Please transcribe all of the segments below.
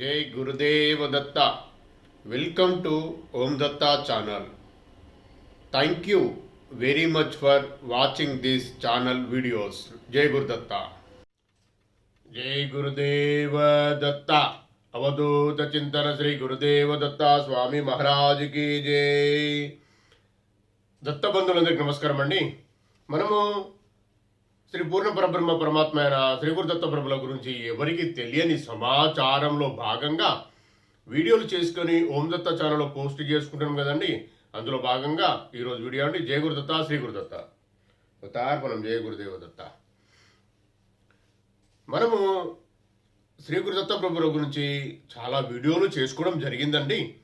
జై Gurudeva Datta. Welcome to Om Datta channel thank you very much for watching this channel videos జై గురుదత్త జై గురుదేవ దత్త అవధూత చింతన శ్రీ గురుదేవ దత్త స్వామి మహారాజుకి జై దత్త బంధువులందరికీ నమస్కారం అండి మనము శ్రీ పూర్ణ పరబ్రహ్మ పరమాత్మ అయిన శ్రీ గురుదత్త ప్రభుల గురించి ఎవరికి తెలియని సమాచారంలో భాగంగా వీడియోలు చేసుకొని ఓం దత్త ఛానల్లో పోస్ట్ చేసుకుంటాం కదండి. అందులో భాగంగా ఈరోజు వీడియో అండి. జయ గురుదత్త శ్రీ గురుదత్త. దత్తార్పణం జయ గురుదేవ దత్త. మనము శ్రీ గురుదత్త ప్రభుల గురించి చాలా వీడియోలు చేసుకోవడం జరిగిందండి.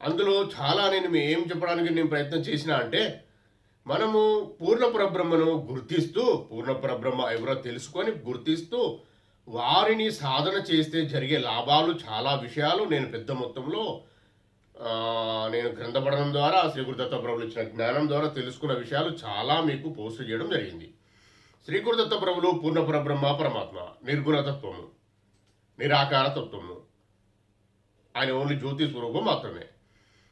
అందులో చాలా నేను ఏం చెప్పడానికి నేను ప్రయత్నం చేసిన అంటే మనము పూర్ణ పరబ్రహ్మను గుర్తిస్తూ పూర్ణ పరబ్రహ్మ ఎవరో తెలుసుకొని గుర్తిస్తూ వారిని సాధన చేస్తే జరిగే లాభాలు చాలా విషయాలు నేను పెద్ద మొత్తంలో నేను గ్రంథపడడం ద్వారా శ్రీ గురుదత్త ప్రభులు ఇచ్చిన జ్ఞానం ద్వారా తెలుసుకున్న విషయాలు చాలా మీకు పోస్ట్ చేయడం జరిగింది. శ్రీ గురుదత్త ప్రభులు పూర్ణ పరబ్రహ్మ పరమాత్మ నిర్గుణతత్వము నిరాకార తత్వము. ఆయన ఓన్లీ జ్యోతి స్వరూపం మాత్రమే.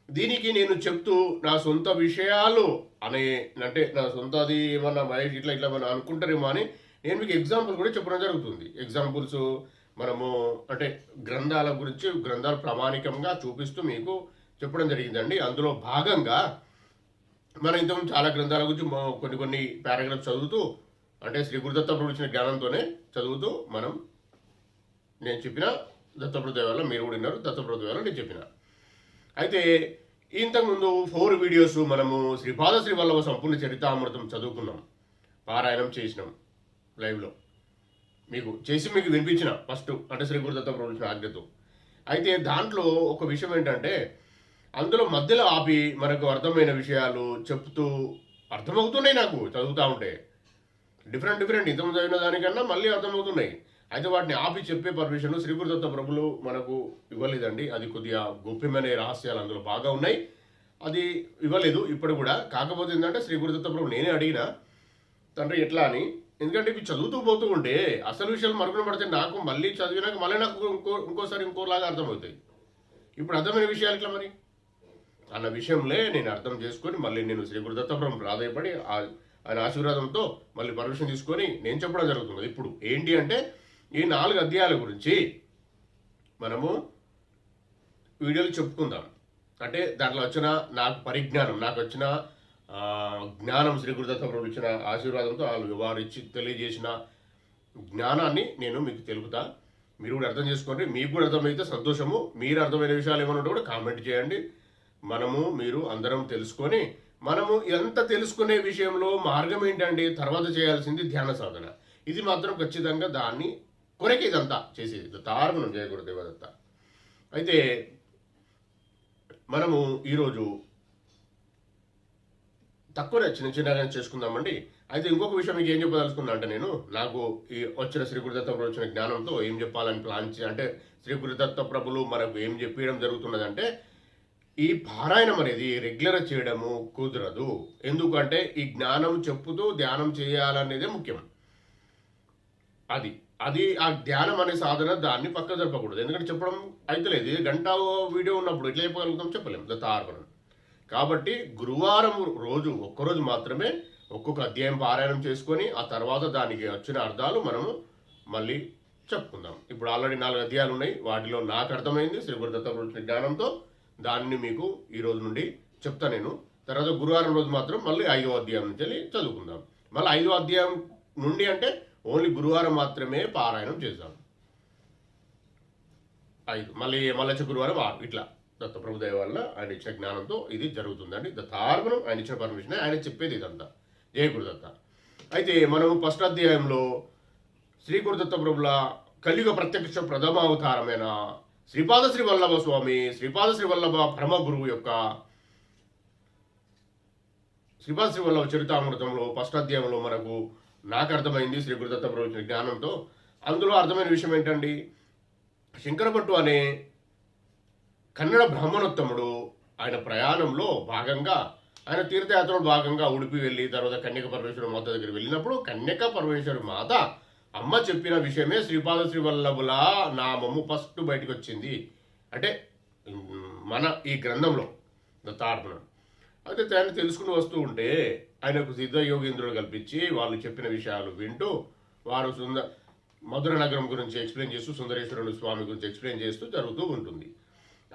దీనికి నేను చెప్తూ నా సొంత విషయాలు అనే అంటే నా సొంత అది ఏమన్నా మహేష్ ఇట్లా ఇట్లా మనం అనుకుంటారేమో అని నేను మీకు ఎగ్జాంపుల్ కూడా చెప్పడం జరుగుతుంది. ఎగ్జాంపుల్స్ మనము అంటే గ్రంథాల గురించి గ్రంథాలు ప్రామాణికంగా చూపిస్తూ మీకు చెప్పడం జరిగిందండి. అందులో భాగంగా మనం ఇంతకుముందు చాలా గ్రంథాల గురించి కొన్ని కొన్ని పారాగ్రాఫ్ చదువుతూ అంటే శ్రీ గురుదత్త ప్రభు ఇచ్చిన జ్ఞానంతోనే చదువుతూ మనం నేను చెప్పిన దత్తప్రభు మీరు కూడా విన్నారు దత్తప్రభు వల్ల నేను చెప్పిన. అయితే ఇంతకుముందు ఫోర్ వీడియోస్ మనము శ్రీపాద శ్రీ వల్లభ సంపూర్ణ చరితామృతం చదువుకున్నాం. పారాయణం చేసినాం లైవ్లో. మీకు చేసి మీకు వినిపించిన ఫస్ట్ అంటే శ్రీ గురుదత్త ప్రభుత్వ ఆజ్ఞతో. అయితే దాంట్లో ఒక విషయం ఏంటంటే అందులో మధ్యలో ఆపి మనకు అర్థమైన విషయాలు చెప్తూ అర్థమవుతున్నాయి నాకు చదువుతూ ఉంటే. Different different. ఇంతకు చదివిన దానికన్నా మళ్ళీ అర్థమవుతున్నాయి. అయితే వాటిని ఆపి చెప్పే పర్మిషన్ శ్రీగురుదత్త ప్రభులు మనకు ఇవ్వలేదండి. అది కొద్దిగా గోప్యమైన రహస్యాలు అందులో బాగా ఉన్నాయి. అది ఇవ్వలేదు ఇప్పుడు కూడా. కాకపోతే ఏంటంటే శ్రీగురుదత్త ప్రభు నేనే అడిగిన తండ్రి ఎట్లా అని? ఎందుకంటే ఇవి చదువుతూ పోతూ ఉంటే అసలు విషయాలు మరుగున పడితే నాకు మళ్ళీ చదివినాక మళ్ళీ నాకు ఇంకో ఇంకోసారి ఇంకోలాగా అర్థమవుతాయి. ఇప్పుడు అర్థమైన విషయాలు ఇట్లా మరి? అన్న విషయంలో నేను అర్థం చేసుకొని మళ్ళీ నేను శ్రీగురుదత్త ప్రభు ప్రాధాయపడి ఆయన ఆశీర్వాదంతో మళ్ళీ పర్మిషన్ తీసుకొని నేను చెప్పడం జరుగుతుంది ఇప్పుడు ఏంటి అంటే ఈ నాలుగు అధ్యాయాల గురించి మనము వీడియోలు చెప్పుకుందాం. అంటే దాంట్లో వచ్చిన నాకు పరిజ్ఞానం నాకు వచ్చిన జ్ఞానం శ్రీ గురుదత్త ప్రభు ఇచ్చిన ఆశీర్వాదంతో వాళ్ళు వారు ఇచ్చి తెలియజేసిన జ్ఞానాన్ని నేను మీకు తెలుపుతా. మీరు కూడా అర్థం చేసుకోండి. మీకు కూడా అర్థమైతే సంతోషము. మీరు అర్థమైన విషయాలు ఏమైనా ఉంటే కూడా కామెంట్ చేయండి. మనము మీరు అందరం తెలుసుకొని మనము ఎంత తెలుసుకునే విషయంలో మార్గం ఏంటంటే తర్వాత చేయాల్సింది ధ్యాన సాధన. ఇది మాత్రం ఖచ్చితంగా దాన్ని కొరకే ఇదంతా చేసేది. దత్తార్పణం చేయకూడదు దేవదత్త. అయితే మనము ఈరోజు తక్కువనే చిన్న చిన్నగా చేసుకుందామండి. అయితే ఇంకొక విషయం మీకు ఏం చెప్పదలుచుకున్నా అంటే నేను నాకు ఈ వచ్చిన శ్రీ గురుదత్త ప్రభు వచ్చిన జ్ఞానంతో ఏం చెప్పాలని ప్లాన్ చే అంటే శ్రీ గురుదత్త ప్రభులు మనకు ఏం చెప్పడం జరుగుతున్నదంటే ఈ పారాయణం అనేది రెగ్యులర్ చేయడము కుదరదు. ఎందుకంటే ఈ జ్ఞానం చెప్పుతూ ధ్యానం చేయాలనేదే ముఖ్యం. అది. అది ఆ ధ్యానం అనే సాధన దాన్ని పక్క జరపకూడదు. ఎందుకంటే చెప్పడం అయితలేదు గంట వీడియో ఉన్నప్పుడు ఎట్లా చెప్పగలుగుతాం చెప్పలేము దత్తార్పణం కాబట్టి గురువారం రోజు ఒక్కరోజు మాత్రమే ఒక్కొక్క అధ్యాయం పారాయణం చేసుకొని ఆ తర్వాత దానికి వచ్చిన అర్థాలు మనము మళ్ళీ చెప్పుకుందాం. ఇప్పుడు ఆల్రెడీ నాలుగు అధ్యాయాలు ఉన్నాయి. వాటిలో నాకు అర్థమైంది శ్రీ గురుదత్త జ్ఞానంతో. దాన్ని మీకు ఈ రోజు నుండి చెప్తా నేను. తర్వాత గురువారం రోజు మాత్రం మళ్ళీ ఐదో అధ్యాయం నుంచి వెళ్ళి చదువుకుందాం. మళ్ళీ ఐదో అధ్యాయం నుండి అంటే ఓన్లీ గురువారం మాత్రమే పారాయణం చేద్దాం ఐదు. మళ్ళీ మళ్ళీ గురువారం ఆరు. ఇట్లా. దత్త ప్రభుదయ వల్ల ఆయన ఇచ్చిన జ్ఞానంతో ఇది జరుగుతుందండి. దత్తార్పణం ఆయన ఇచ్చిన పర్మిషన్ ఆయన చెప్పేది ఇదంతా. జయ గురుదత్త అయితే మనము ఫస్ట్ అధ్యాయంలో శ్రీ గురుదత్త ప్రభుల కలియుగ ప్రత్యక్ష ప్రథమ అవతారమైన శ్రీపాద శ్రీ వల్లభ స్వామి శ్రీపాద శ్రీ వల్లభ పరమ గురువు యొక్క శ్రీపాద శ్రీ వల్లభ చరితామృతంలో ఫస్ట్ అధ్యాయంలో మనకు నాకు అర్థమైంది శ్రీ గురుదత్త ప్రభు జ్ఞానంతో. అందులో అర్థమైన విషయం ఏంటండి? శంకరభట్టు అనే కన్నడ బ్రాహ్మణోత్తముడు ఆయన ప్రయాణంలో భాగంగా ఆయన తీర్థయాత్రలో భాగంగా ఉడిపి వెళ్ళి తర్వాత కన్యక పరమేశ్వరి మాత దగ్గర వెళ్ళినప్పుడు కన్యక పరమేశ్వరి మాత అమ్మ చెప్పిన విషయమే శ్రీపాద శ్రీవల్లభుల నామము ఫస్ట్ బయటకు వచ్చింది అంటే మన ఈ గ్రంథంలో దత్తార్పణ అయితే దాన్ని తెలుసుకుని వస్తూ ఉంటే ఆయనకు సిద్ధ యోగేంద్రుడు కల్పించి వాళ్ళు చెప్పిన విషయాలు వింటూ వారు సుంద మధుర నగరం గురించి ఎక్స్ప్లెయిన్ చేస్తూ సుందరేశ్వరుడు స్వామి గురించి ఎక్స్ప్లెయిన్ చేస్తూ జరుగుతూ ఉంటుంది.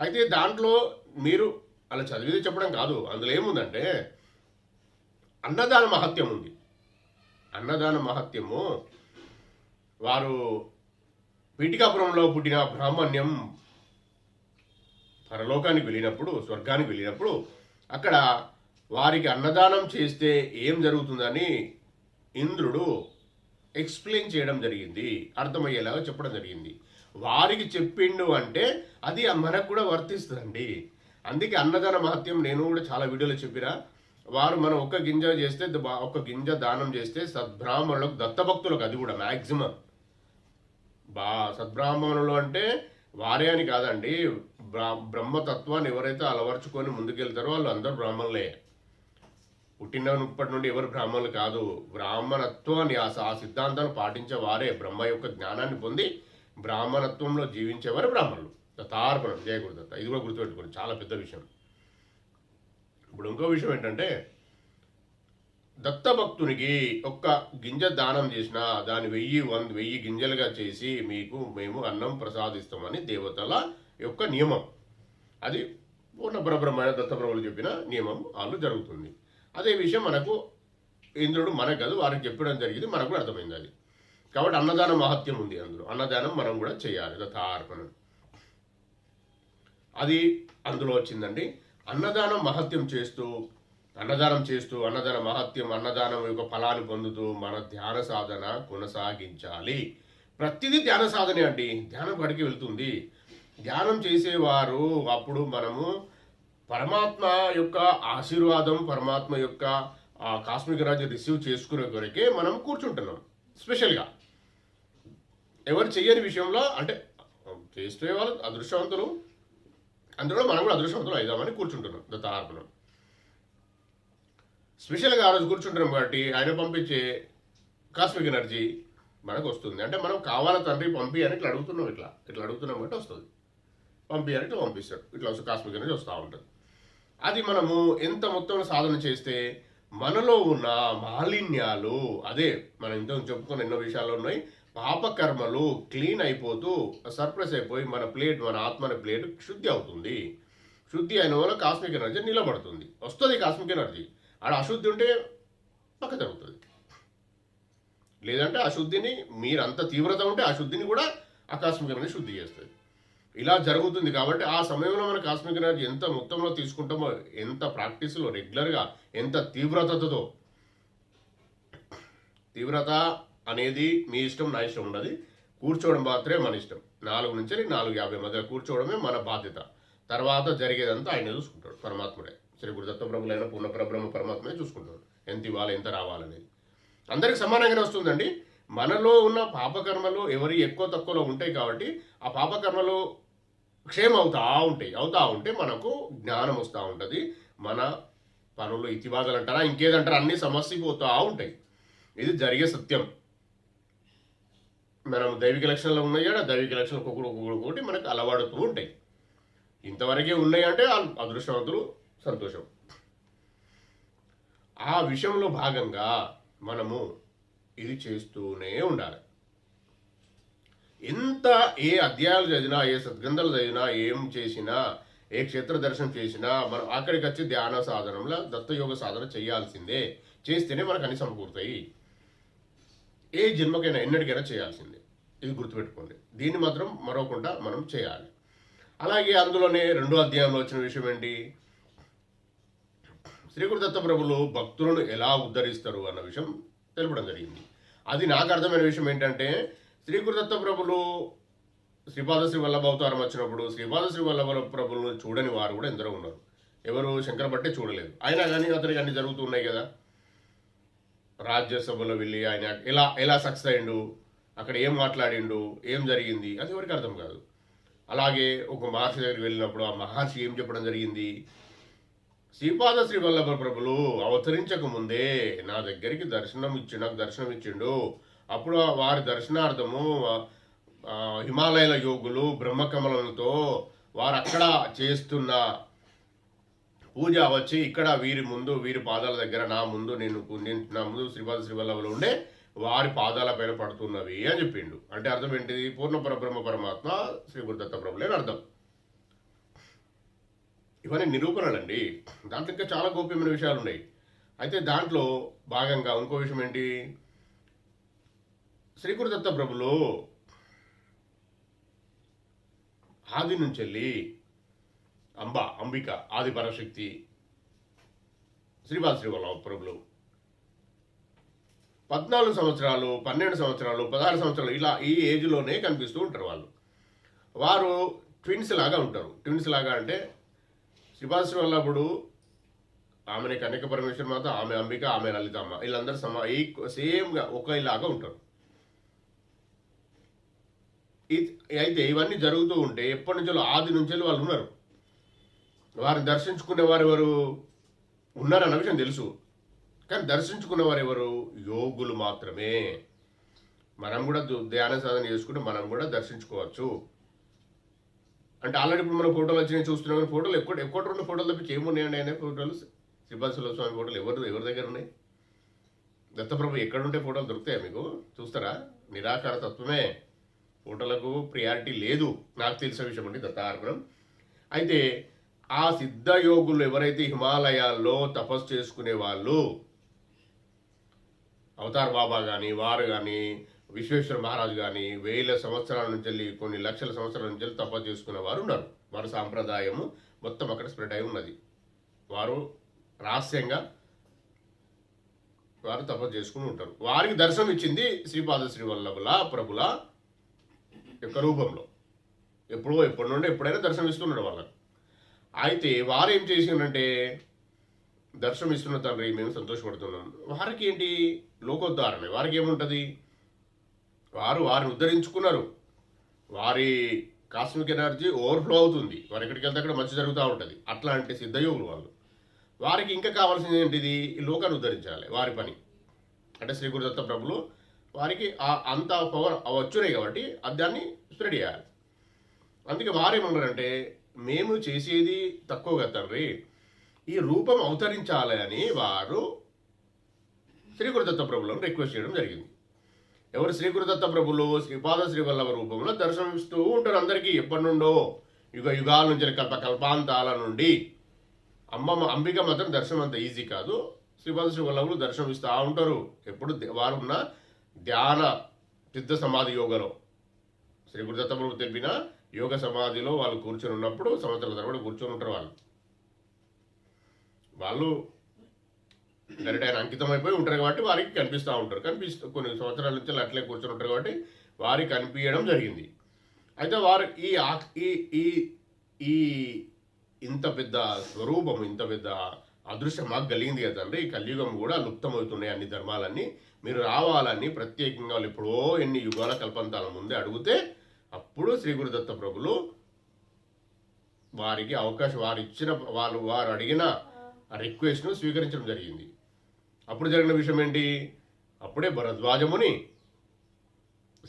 అయితే దాంట్లో మీరు అలా చదివితే చెప్పడం కాదు. అందులో ఏముందంటే అన్నదాన మహత్యం ఉంది. అన్నదాన మహత్యము వారు పీఠికాపురంలో పుట్టిన బ్రాహ్మణ్యం పరలోకానికి వెళ్ళినప్పుడు స్వర్గానికి వెళ్ళినప్పుడు అక్కడ వారికి అన్నదానం చేస్తే ఏం జరుగుతుందని ఇంద్రుడు ఎక్స్ప్లెయిన్ చేయడం జరిగింది. అర్థమయ్యేలాగా చెప్పడం జరిగింది. వారికి చెప్పిండు అంటే అది మనకు కూడా వర్తిస్తుందండి. అందుకే అన్నదాన మహత్యం నేను కూడా చాలా వీడియోలో చెప్పినా. వారు మనం ఒక్క గింజ చేస్తే ఒక్క గింజ దానం చేస్తే సద్బ్రాహ్మణులకు దత్తభక్తులకు అది కూడా మ్యాక్సిమం బా సద్బ్రాహ్మణులు అంటే వారే అని కాదండి. బ్రహ్మతత్వాన్ని ఎవరైతే అలవర్చుకొని ముందుకెళ్తారో వాళ్ళు అందరూ బ్రాహ్మణులే. పుట్టినప్పటి నుండి ఎవరు బ్రాహ్మణులు కాదు. బ్రాహ్మణత్వాన్ని ఆ సిద్ధాంతాన్ని పాటించే వారే బ్రహ్మ యొక్క జ్ఞానాన్ని పొంది బ్రాహ్మణత్వంలో జీవించేవారు బ్రాహ్మణులు. దత్తార్పణం జయగురుదత్త ఇది కూడా గుర్తుపెట్టుకోండి. చాలా పెద్ద విషయం. ఇప్పుడు ఇంకో విషయం ఏంటంటే దత్తభక్తునికి ఒక్క గింజ దానం చేసినా దాని వెయ్యి వంద వెయ్యి గింజలుగా చేసి మీకు మేము అన్నం ప్రసాదిస్తామని దేవతల యొక్క నియమం. అది పూర్ణ పరబ్రహ్మైన దత్తప్రభులు చెప్పిన నియమం వాళ్ళు జరుగుతుంది. అదే విషయం మనకు ఇంద్రుడు మనకు కాదు వారికి చెప్పడం జరిగింది మనకు కూడా అర్థమైంది అది. కాబట్టి అన్నదాన మహత్యం ఉంది అందులో. అన్నదానం మనం కూడా చేయాలి దత్తార్పణం అది అందులో వచ్చిందండి. అన్నదానం మహత్యం చేస్తూ అన్నదానం చేస్తూ అన్నదాన మహత్యం అన్నదానం యొక్క ఫలాన్ని పొందుతూ మన ధ్యాన సాధన కొనసాగించాలి. ప్రతిదీ ధ్యాన సాధనే అండి. ధ్యానం కడికి వెళ్తుంది. ధ్యానం చేసేవారు అప్పుడు మనము పరమాత్మ యొక్క ఆశీర్వాదం పరమాత్మ యొక్క ఆ కాస్మిక రాజు రిసీవ్ చేసుకునే కొరకే మనం కూర్చుంటున్నాం స్పెషల్గా ఎవరు చెయ్యని విషయంలో అంటే చేస్తే వాళ్ళు అదృష్టవంతులు. అందులో మనం కూడా అదృష్టవంతులు అయిదామని కూర్చుంటున్నాం దత్తార్పణం స్పెషల్గా ఆ రోజు కూర్చుంటున్నాం కాబట్టి ఆయన పంపించే కాస్మిక్ ఎనర్జీ మనకు వస్తుంది. అంటే మనం కావాలా తండ్రి పంపి అని ఇట్లా అడుగుతున్నాం ఇట్లా. ఇట్లా అడుగుతున్నాం కాబట్టి వస్తుంది. పంపి అని ఇట్లా పంపిస్తాడు ఇట్లా వస్తే కాస్మిక్ ఎనర్జీ వస్తూ ఉంటుంది. అది మనము ఎంత మొత్తంలో సాధన చేస్తే మనలో ఉన్న మాలిన్యాలు అదే మనం ఇంత చెప్పుకున్న ఎన్నో విషయాలు ఉన్నాయి పాపకర్మలు క్లీన్ అయిపోతూ సర్ప్రెస్ అయిపోయి మన ప్లేట్ మన ఆత్మన ప్లేట్ శుద్ధి అవుతుంది. శుద్ధి అయిన వల్ల కాస్మిక్ ఎనర్జీ నిలబడుతుంది. వస్తుంది కాస్మిక్ ఎనర్జీ. ఆడ అశుద్ధి ఉంటే పక్క జరుగుతుంది. లేదంటే అశుద్ధిని మీరు అంత తీవ్రత ఉంటే అశుద్ధిని కూడా ఆ శుద్ధి చేస్తుంది. ఇలా జరుగుతుంది కాబట్టి ఆ సమయంలో మన కాస్మిక్ ఎనర్జీ ఎంత మొత్తంలో తీసుకుంటామో ఎంత ప్రాక్టీస్లో రెగ్యులర్గా ఎంత తీవ్రతతో తీవ్రత అనేది మీ ఇష్టం నా ఇష్టం ఉండదు. కూర్చోవడం మాత్రమే మన ఇష్టం. నాలుగు నుంచి నాలుగు యాభై మధ్య కూర్చోవడమే మన బాధ్యత. తర్వాత జరిగేదంతా ఆయన చూసుకుంటాడు పరమాత్ముడే. శ్రీ గురుదత్త ప్రభులైన పూర్ణ పరబ్రహ్మ పరమాత్మే చూసుకుంటాడు. ఎంత ఇవ్వాలి ఎంత రావాలనేది. అందరికి సమానంగానే వస్తుందండి. మనలో ఉన్న పాపకర్మలు ఎవరి ఎక్కువ తక్కువలో ఉంటాయి కాబట్టి ఆ పాపకర్మలు క్షేమ అవుతా ఉంటాయి. అవుతా ఉంటే మనకు జ్ఞానం వస్తూ ఉంటుంది. మన పనులు ఇతివాదాలు అంటారా ఇంకేదంటారా అన్ని సమస్యపోతూ ఉంటాయి. ఇది జరిగే సత్యం. మనం దైవిక లక్షణాలు ఉన్నాయి కదా దైవిక లక్షణాలు ఒక్కొక్కరు ఒక్కొక్కటి మనకు అలవాడుతూ ఉంటాయి. ఇంతవరకే ఉన్నాయి అంటే అదృష్టవంతులు సంతోషం. ఆ విషయంలో భాగంగా మనము ఇది చేస్తూనే ఉండాలి. ఎంత ఏ అధ్యాయాలు చదివినా ఏ సద్గంధాలు చదివినా ఏం చేసినా ఏ క్షేత్ర దర్శనం చేసినా మనం అక్కడికి వచ్చి ధ్యాన సాధనంలో దత్తయోగ సాధన చేయాల్సిందే. చేస్తేనే మనకు అన్ని సమకూరుతాయి ఏ జన్మకైనా ఎన్నటికైనా చేయాల్సిందే. ఇది గుర్తుపెట్టుకోండి. దీన్ని మాత్రం మరవకుండా మనం చేయాలి. అలాగే అందులోనే రెండో అధ్యాయంలో వచ్చిన విషయం ఏంటి? శ్రీగురు దత్త ప్రభులు భక్తులను ఎలా ఉద్ధరిస్తారు అన్న విషయం తెలపడం జరిగింది. అది నాకు అర్థమైన విషయం ఏంటంటే శ్రీగురు ప్రభులు శ్రీపాద శ్రీ వల్లభ అవతారం వచ్చినప్పుడు శ్రీపాద శ్రీ వల్లభ ప్రభులను చూడని వారు కూడా ఎందరో ఉన్నారు. ఎవరు శంకర బట్టే చూడలేదు. అయినా కానీ అతనికి అన్ని జరుగుతున్నాయి కదా. రాజ్యసభలో వెళ్ళి ఆయన ఎలా ఎలా సక్సెస్ అయ్యిండు అక్కడ ఏం మాట్లాడిండు ఏం జరిగింది అది ఎవరికి అర్థం కాదు. అలాగే ఒక మహర్షి దగ్గరికి వెళ్ళినప్పుడు ఆ మహర్షి ఏం చెప్పడం జరిగింది శ్రీపాద శ్రీ వల్లభ ప్రభులు అవతరించక ముందే నా దగ్గరికి దర్శనం ఇచ్చి నాకు దర్శనం ఇచ్చిండు. అప్పుడు వారి దర్శనార్థము హిమాలయాల యోగులు బ్రహ్మకమలంతో వారు అక్కడ చేస్తున్న పూజ వచ్చి ఇక్కడ వీరి ముందు వీరి పాదాల దగ్గర నా ముందు నేను నేను నా ముందు శ్రీపాద శ్రీవల్లభలో ఉండే వారి పాదాల పైన పడుతున్నవి అని చెప్పిండు. అంటే అర్థం ఏంటిది? పూర్ణ పరబ్రహ్మ పరమాత్మ శ్రీ గురుదత్త ప్రభులే అని అర్థం. ఇవన్నీ నిరూపణలండి. దాంట్లో ఇంకా చాలా గోప్యమైన విషయాలు ఉన్నాయి అయితే దాంట్లో భాగంగా ఇంకో విషయం ఏంటి? శ్రీగురుదత్త ప్రభులు ఆది నుంచి వెళ్ళి అంబ అంబిక ఆది పరశక్తి శ్రీపాద శ్రీవల్లభ ప్రభులు పద్నాలుగు సంవత్సరాలు పన్నెండు సంవత్సరాలు పదహారు సంవత్సరాలు ఇలా ఈ ఏజ్లోనే కనిపిస్తూ ఉంటారు వాళ్ళు. వారు ట్విన్స్ లాగా ఉంటారు. ట్విన్స్ లాగా అంటే శ్రీపాద వల్లప్పుడు ఆమెని కన్యక పరమేశ్వర మాత ఆమె అంబిక ఆమె లలితమ్మ. వీళ్ళందరూ సమా ఈ సేమ్గా ఒకేలాగా ఉంటారు. అయితే ఇవన్నీ జరుగుతూ ఉంటే ఎప్పటి నుంచో ఆది నుంచో వాళ్ళు ఉన్నారు. వారిని దర్శించుకునే వారు ఎవరు? ఉన్నారన్న విషయం తెలుసు. కానీ దర్శించుకున్న వారు ఎవరు? యోగులు మాత్రమే. మనం కూడా ధ్యాన సాధన చేసుకుంటే మనం కూడా దర్శించుకోవచ్చు. అంటే ఆల్రెడీ ఇప్పుడు మనం ఫోటోలు వచ్చినాయి చూస్తున్నాం కానీ ఫోటోలు ఎక్కువ ఎక్కువ రెండు ఫోటోలు తప్పించి ఏమున్నాయండి ఆయన ఫోటోలు? శ్రీపాదశివ స్వామి ఫోటోలు ఎవరు ఎవరి దగ్గర ఉన్నాయి? దత్తప్రభు ఎక్కడుంటే ఫోటోలు దొరుకుతాయా మీకు? చూస్తారా? నిరాకార తత్వమే. ఫోటోలకు ప్రియారిటీ లేదు. నాకు తెలిసిన విషయం అండి దత్తార్పణం అయితే ఆ సిద్ధ యోగులు ఎవరైతే హిమాలయాల్లో తపస్సు చేసుకునే వాళ్ళు అవతార్ బాబా కానీ వారు కానీ విశ్వేశ్వర మహారాజు కానీ వేల సంవత్సరాల నుంచి వెళ్ళి కొన్ని లక్షల సంవత్సరాల నుంచి వెళ్ళి తపస్సు చేసుకునే వారు ఉన్నారు. వారి సాంప్రదాయము మొత్తం అక్కడ స్ప్రెడ్ అయి ఉన్నది. వారు రహస్యంగా వారు తపస్సు చేసుకుని ఉంటారు. వారికి దర్శనం ఇచ్చింది శ్రీపాద శ్రీవల్లభుల ప్రభుల యొక్క రూపంలో. ఎప్పుడో ఎప్పటి నుండి ఎప్పుడైనా దర్శనం ఇస్తున్నాడు వాళ్ళకి. అయితే వారు ఏం చేసిందంటే దర్శనం ఇస్తున్న తండ్రి మేము సంతోషపడుతున్నాం. వారికి ఏంటి? లోకోద్ధారణ వారికి ఏముంటుంది? వారు వారిని ఉద్ధరించుకున్నారు. వారి కాస్మిక్ ఎనర్జీ ఓవర్ఫ్లో అవుతుంది. వారు ఎక్కడికి వెళ్తే అక్కడ మంచి జరుగుతూ ఉంటుంది. అట్లాంటి సిద్ధయోగులు వాళ్ళు. వారికి ఇంకా కావాల్సింది ఏంటిది? ఈ లోకాన్ని ఉద్ధరించాలి. వారి పని. అంటే శ్రీ గురుదత్త ప్రభులు వారికి ఆ అంత పవర్ వచ్చున్నాయి కాబట్టి అది దాన్ని స్ప్రెడ్ చేయాలి. అందుకే వారేమన్నారంటే మేము చేసేది తక్కువ తండ్రి. ఈ రూపం అవతరించాలి అని వారు శ్రీ గురుదత్త ప్రభులను రిక్వెస్ట్ చేయడం జరిగింది. ఎవరు శ్రీ ప్రభులు శ్రీపాద శ్రీవల్లభ రూపంలో దర్శనమిస్తూ ఉంటారు అందరికీ ఎప్పటి నుండో. యుగ యుగాల నుంచి కల్ప కల్పాంతాల నుండి. అమ్మమ్మ అంబిక మాత్రం దర్శనం అంత ఈజీ కాదు. శ్రీపాద శ్రీవల్లభులు దర్శనమిస్తూ ఉంటారు. ఎప్పుడు వారున్న వారు ఉన్న ధ్యాన సిద్ధ సమాధి యోగలో. శ్రీ గురుదత్త ప్రభు తెలిపిన యోగ సమాధిలో వాళ్ళు కూర్చొని ఉన్నప్పుడు సంవత్సరాల తరబడి కూర్చొని ఉంటారు వాళ్ళు. వాళ్ళు డైరెక్ట్ ఆయన అంకితం అయిపోయి ఉంటారు కాబట్టి వారికి కనిపిస్తూ ఉంటారు. కనిపిస్తూ కొన్ని సంవత్సరాల నుంచి అట్లే కూర్చొని ఉంటారు కాబట్టి వారికి కనిపించడం జరిగింది. అయితే వారు ఈ ఈ ఈ ఈ ఇంత పెద్ద స్వరూపం ఇంత పెద్ద అదృశ్యం మాకు కలిగింది కదా తండ్రి. ఈ కలియుగం కూడా లుప్తమవుతున్నాయి అన్ని ధర్మాలన్నీ. మీరు రావాలని ప్రత్యేకంగా వాళ్ళు ఎప్పుడో ఎన్ని యుగాల కల్పంతాల ముందే అడిగితే అప్పుడు శ్రీ గురుదత్త ప్రభులు వారికి అవకాశం వారు ఇచ్చిన వాళ్ళు వారు అడిగిన రిక్వెస్ట్ను స్వీకరించడం జరిగింది. అప్పుడు జరిగిన విషయం ఏంటి? అప్పుడే భరద్వాజముని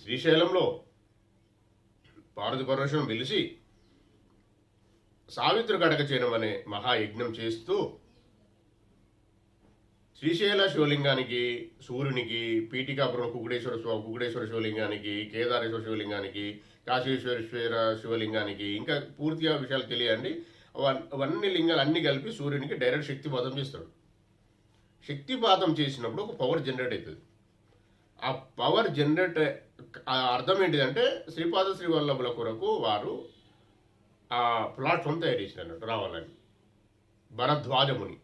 శ్రీశైలంలో పార్వతి పరమేశ్వరం పిలిచి సావిత్రి గడక చేయడం అనే మహాయజ్ఞం చేస్తూ శ్రీశైల శివలింగానికి సూర్యునికి పీఠికాపురం కుకుడేశ్వర స్వామి కుకుడేశ్వర శివలింగానికి కేదారేశ్వర శివలింగానికి కాశీశ్వరేశ్వర శివలింగానికి ఇంకా పూర్తిగా విషయాలు తెలియండి. అవన్నీ లింగాలు అన్ని కలిపి సూర్యునికి డైరెక్ట్ శక్తి శక్తిపాతం చేస్తాడు. శక్తిపాతం చేసినప్పుడు ఒక పవర్ జనరేట్ అవుతుంది. ఆ పవర్ జనరేట్ ఆ అర్థం ఏంటిదంటే శ్రీపాద శ్రీవల్లభుల కొరకు వారు ఆ ప్లాట్ఫామ్ తయారు చేసినట్టు రావాలని. భరద్వాజముని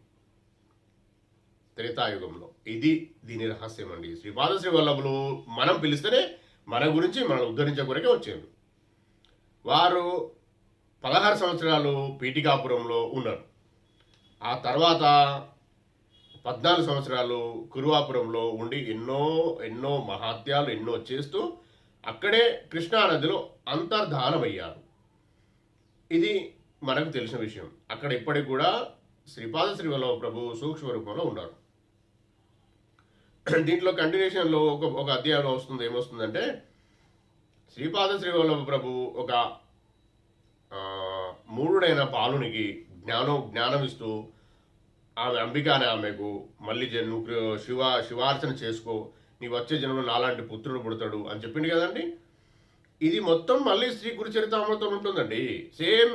త్రేతాయుగంలో. ఇది దీని రహస్యం అండి. శ్రీపాద శ్రీవల్లభులు మనం పిలిస్తేనే మన గురించి మనం ఉద్ధరించే కొరకే వచ్చారు. వారు పదహారు సంవత్సరాలు పీఠికాపురంలో ఉన్నారు. ఆ తర్వాత పద్నాలుగు సంవత్సరాలు కురువాపురంలో ఉండి ఎన్నో ఎన్నో మహాత్యాలు ఎన్నో చేస్తూ అక్కడే కృష్ణానదిలో అంతర్ధానమయ్యారు. ఇది మనకు తెలిసిన విషయం. అక్కడ ఇప్పటికి కూడా శ్రీపాద శ్రీవల్లభ ప్రభు సూక్ష్మ రూపంలో ఉన్నారు. దీంట్లో కంటిన్యూషన్లో ఒక ఒక అధ్యాయంలో వస్తుంది ఏమొస్తుందంటే శ్రీపాద శ్రీవల్లభ ప్రభు ఒక మూఢుడైన పాలునికి జ్ఞానం జ్ఞానం ఇస్తూ ఆమె అంబిక అనే ఆమెకు మళ్ళీ జన్ నువ్వు శివ శివార్చన చేసుకో నీ వచ్చే జన్మలో నాలాంటి పుత్రుడు పుడతాడు అని చెప్పింది కదండి. ఇది మొత్తం మళ్ళీ శ్రీ గురు చరితామృతం ఉంటుందండి. సేమ్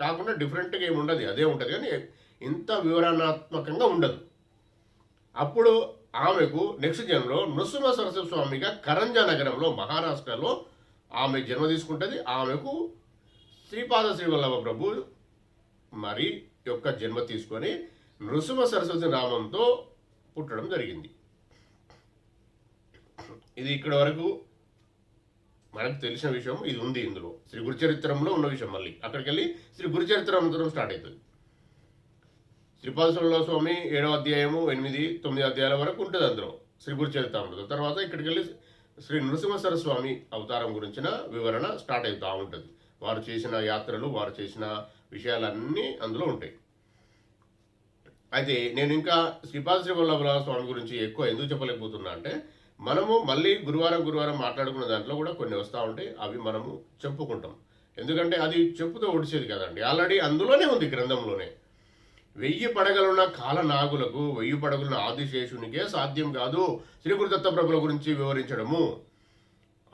కాకుండా డిఫరెంట్గా ఏమి ఉండదు అదే ఉంటుంది కానీ ఇంత వివరణాత్మకంగా ఉండదు. అప్పుడు ఆమెకు నెక్స్ట్ జన్మలో నృసింహ సరస్వతి స్వామిగా కరంజా నగరంలో మహారాష్ట్రలో ఆమె జన్మ తీసుకుంటుంది. ఆమెకు శ్రీపాద శ్రీవల్లభ ప్రభు మరి యొక్క జన్మ తీసుకొని నృసింహ సరస్వతి నామంతో పుట్టడం జరిగింది. ఇది ఇక్కడ వరకు మనకు తెలిసిన విషయం ఇది ఉంది ఇందులో. శ్రీ గురుచరిత్రంలో ఉన్న విషయం మళ్ళీ. అక్కడికి వెళ్ళి శ్రీ గురుచరిత్రం స్టార్ట్ అవుతుంది శ్రీపాద స్వామి ఏడో అధ్యాయము ఎనిమిది తొమ్మిది అధ్యాయాల వరకు ఉంటుంది అందులో. శ్రీ గురుచరిత్రామృతం తర్వాత ఇక్కడికి వెళ్ళి శ్రీ నృసింహేశ్వర స్వామి అవతారం గురించిన వివరణ స్టార్ట్ అవుతూ ఉంటుంది. వారు చేసిన యాత్రలు వారు చేసిన విషయాలన్నీ అందులో ఉంటాయి. అయితే నేను ఇంకా శ్రీపాద శ్రీవల్లభ స్వామి గురించి ఎక్కువ ఎందుకు చెప్పలేకపోతున్నా అంటే మనము మళ్ళీ గురువారం గురువారం మాట్లాడుకున్న దాంట్లో కూడా కొన్ని వస్తూ ఉంటాయి అవి మనము చెప్పుకుంటాం. ఎందుకంటే అది చెప్పుతో ఒడిచేది కదండి. ఆల్రెడీ అందులోనే ఉంది గ్రంథంలోనే. వెయ్యి పడగలున్న కాలనాగులకు వెయ్యి పడగలున్న ఆదిశేషునికే సాధ్యం కాదు శ్రీ గురుదత్త ప్రభుల గురించి వివరించడము.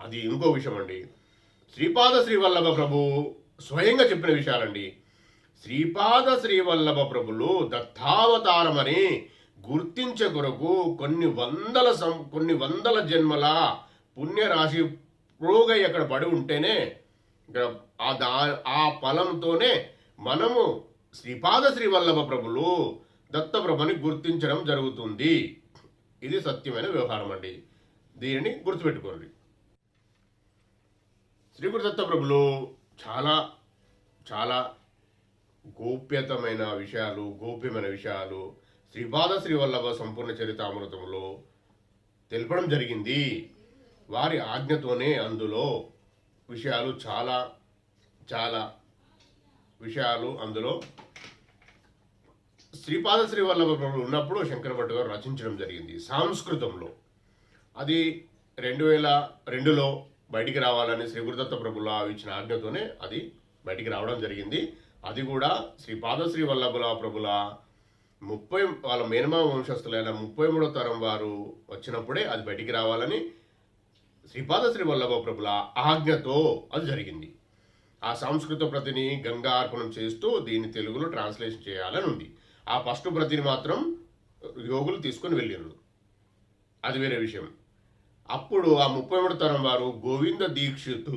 అది ఇంకో విషయం అండి శ్రీపాద శ్రీవల్లభ ప్రభు స్వయంగా చెప్పిన విషయాలండి. శ్రీపాద శ్రీవల్లభ ప్రభులు దత్తావతారమని గుర్తించే కొరకు కొన్ని వందల సం కొన్ని వందల జన్మల పుణ్యరాశి ప్రోగ ఇక్కడ పడి ఉంటేనే ఇక్కడ ఆ దా ఆ ఫలంతోనే మనము శ్రీపాద శ్రీవల్లభ ప్రభులు దత్తప్రభని గుర్తించడం జరుగుతుంది. ఇది సత్యమైన వ్యవహారం అండి. దీనిని గుర్తుపెట్టుకోండి. శ్రీ గురు దత్తప్రభులు చాలా చాలా గోప్యతమైన విషయాలు గోప్యమైన విషయాలు శ్రీపాద శ్రీవల్లభ సంపూర్ణ చరితామృతంలో తెలపడం జరిగింది. వారి ఆజ్ఞతోనే అందులో విషయాలు చాలా చాలా విషయాలు అందులో శ్రీపాద శ్రీవల్లభ ప్రభులు ఉన్నప్పుడు శంకర భట్ గారు రచించడం జరిగింది సంస్కృతంలో. అది రెండు వేల రెండులో బయటికి రావాలని శ్రీ గురుదత్త ప్రభుల ఇచ్చిన ఆజ్ఞతోనే అది బయటికి రావడం జరిగింది. అది కూడా శ్రీ పాదశ్రీ వల్లభుల ప్రభుల ముప్పై వాళ్ళ మేనమా వంశస్థులైన ముప్పై మూడో తరం వారు వచ్చినప్పుడే అది బయటికి రావాలని శ్రీపాదశ్రీ వల్లభ ప్రభుల ఆజ్ఞతో అది జరిగింది. ఆ సంస్కృత ప్రతిని గంగా అర్పణం చేస్తూ దీన్ని తెలుగులో ట్రాన్స్లేషన్ చేయాలని ఉంది. ఆ ఫస్ట్ ప్రతిని మాత్రం యోగులు తీసుకొని వెళ్ళారు అది వేరే విషయం. అప్పుడు ఆ ముప్పై మూడు తరం వారు గోవింద దీక్షితు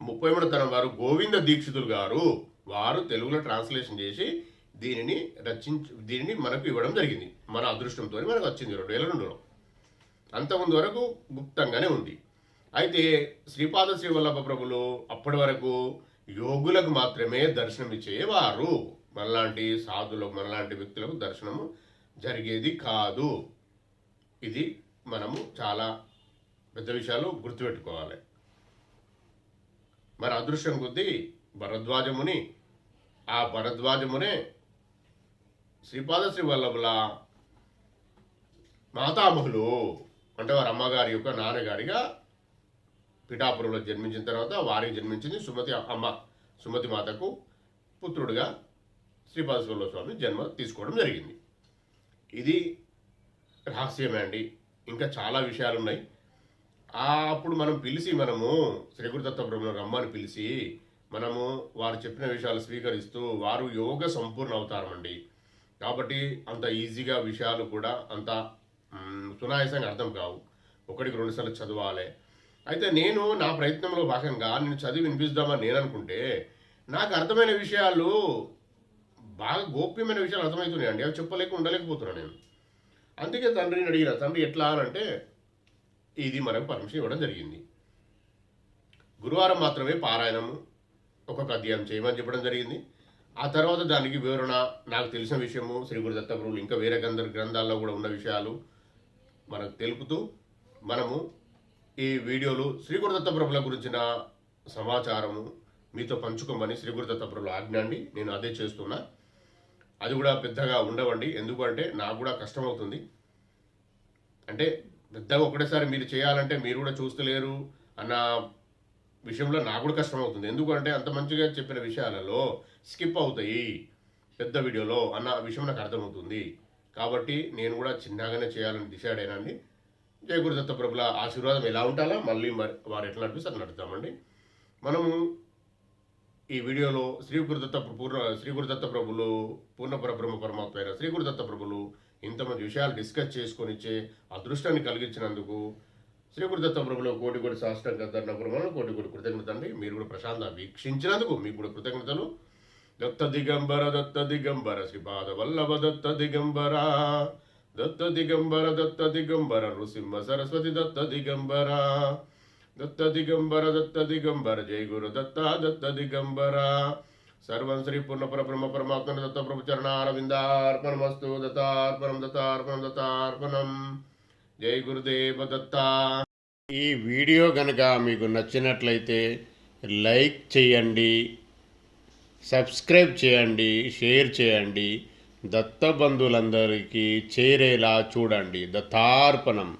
ముప్పై మూడు తరం వారు గోవింద దీక్షితులు గారు వారు తెలుగులో ట్రాన్స్లేషన్ చేసి దీనిని రచించి దీనిని మనకు ఇవ్వడం జరిగింది. మన అదృష్టంతో మనకు వచ్చింది రెండు వేల రెండులో. అంతకుముందు వరకు గుప్తంగానే ఉంది. అయితే శ్రీపాద శ్రీవల్లభ ప్రభులు అప్పటి వరకు యోగులకు మాత్రమే దర్శనం ఇచ్చేవారు. మనలాంటి సాధులకు మనలాంటి వ్యక్తులకు దర్శనము జరిగేది కాదు. ఇది మనము చాలా పెద్ద విషయాలు గుర్తుపెట్టుకోవాలి. మరి అదృష్టం కొద్దీ భరద్వాజముని ఆ భరద్వాజమునే శ్రీపాద శ్రీవల్లభుల మాతామహులు అంటే వారి అమ్మగారి యొక్క నాన్నగారిగా పిఠాపురంలో జన్మించిన తర్వాత వారికి జన్మించింది సుమతి అమ్మ సుమతి మాతకు పుత్రుడుగా శ్రీపాద శ్రీవల్లభ స్వామి జన్మ తీసుకోవడం జరిగింది. ఇది రహస్యమే అండి. ఇంకా చాలా విషయాలు ఉన్నాయి అప్పుడు మనం పిలిచి మనము శ్రీ గురుదత్త రమ్మని పిలిచి మనము వారు చెప్పిన విషయాలు స్వీకరిస్తూ వారు యోగ సంపూర్ణ అవుతారండి కాబట్టి అంత ఈజీగా విషయాలు కూడా అంత మ్, సునాయాసంగా అర్థం కావు. ఒకటికి రెండుసార్లు చదవాలి. అయితే నేను నా ప్రయత్నంలో భాగంగా నేను చదివి వినిపిద్దామని నేను అనుకుంటే నాకు అర్థమైన విషయాలు బాగా గోప్యమైన విషయాలు అర్థమవుతున్నాయండి. అవి చెప్పలేక ఉండలేకపోతున్నాను నేను. అందుకే తండ్రిని అడిగిన తండ్రి ఎట్లా? అని అంటే ఇది మనకు పర్మిషన్ ఇవ్వడం జరిగింది. గురువారం మాత్రమే పారాయణము ఒక్కొక్క అధ్యాయం చేయమని చెప్పడం జరిగింది. ఆ తర్వాత దానికి వివరణ నాకు తెలిసిన విషయము శ్రీ గురు దత్తప్రభులు ఇంకా వేరే గ్రంథ గ్రంథాల్లో కూడా ఉన్న విషయాలు మనకు తెలుపుతూ మనము ఈ వీడియోలు శ్రీ గురు దత్తప్రభుల గురించిన సమాచారము మీతో పంచుకోమని శ్రీ గురు దత్తప్రభుల ఆజ్ఞ అండి. నేను అదే చేస్తున్నా. అది కూడా పెద్దగా ఉండవండి. ఎందుకంటే నాకు కూడా కష్టమవుతుంది. అంటే పెద్దగా ఒకటేసారి మీరు చేయాలంటే మీరు కూడా చూస్తలేరు అన్న విషయంలో నాకు కూడా కష్టం అవుతుంది. ఎందుకంటే అంత మంచిగా చెప్పిన విషయాలలో స్కిప్ అవుతాయి పెద్ద వీడియోలో అన్న విషయం నాకు అర్థమవుతుంది. కాబట్టి నేను కూడా చిన్నగానే చేయాలని డిసైడ్ అయినండి. జయ గురుదత్త ప్రభుల ఆశీర్వాదం ఎలా ఉండాలా మళ్ళీ మరి వారు ఎట్లా నడిపిస్తే అట్లా నడుపుతామండి మనము ఈ వీడియోలో శ్రీ గురుదత్త పూర్ణ శ్రీ గురుదత్త ప్రభులు పూర్ణ పరబ్రహ్మ పరమాత్మ అయిన శ్రీ గురుదత్త ప్రభులు ఇంతమంది విషయాలు డిస్కస్ చేసుకొని ఇచ్చే అదృష్టాన్ని కలిగించినందుకు శ్రీ గురుదత్త ప్రభులు కోటి కోటి శాస్త్రంగా ధర్మపురమలో కోటి కోటి కృతజ్ఞత అండి. మీరు కూడా ప్రశాంత వీక్షించినందుకు మీకు కూడా కృతజ్ఞతలు. దత్త దిగంబర దత్త దిగంబర శ్రీపాద వల్లభ దత్త దిగంబర దత్త దిగంబర దత్త దిగంబర నృసింహ సరస్వతి దత్త దిగంబర దత్త దిగంబర దత్త దిగంబర జయ గురు దత్త దత్త దిగంబర సర్వం శ్రీ పూర్ణపర బ్రహ్మ పరమాత్మ దత్త ప్రభు చరణారవిందార్పణమస్తు దత్తార్పణం దత్తార్పణం దత్తార్పణం. జై గురుదేవ దత్త. ఈ వీడియో కనుక మీకు నచ్చినట్లయితే లైక్ చేయండి సబ్స్క్రైబ్ చేయండి షేర్ చేయండి. దత్త బంధువులందరికీ చేరేలా చూడండి. దత్తార్పణం.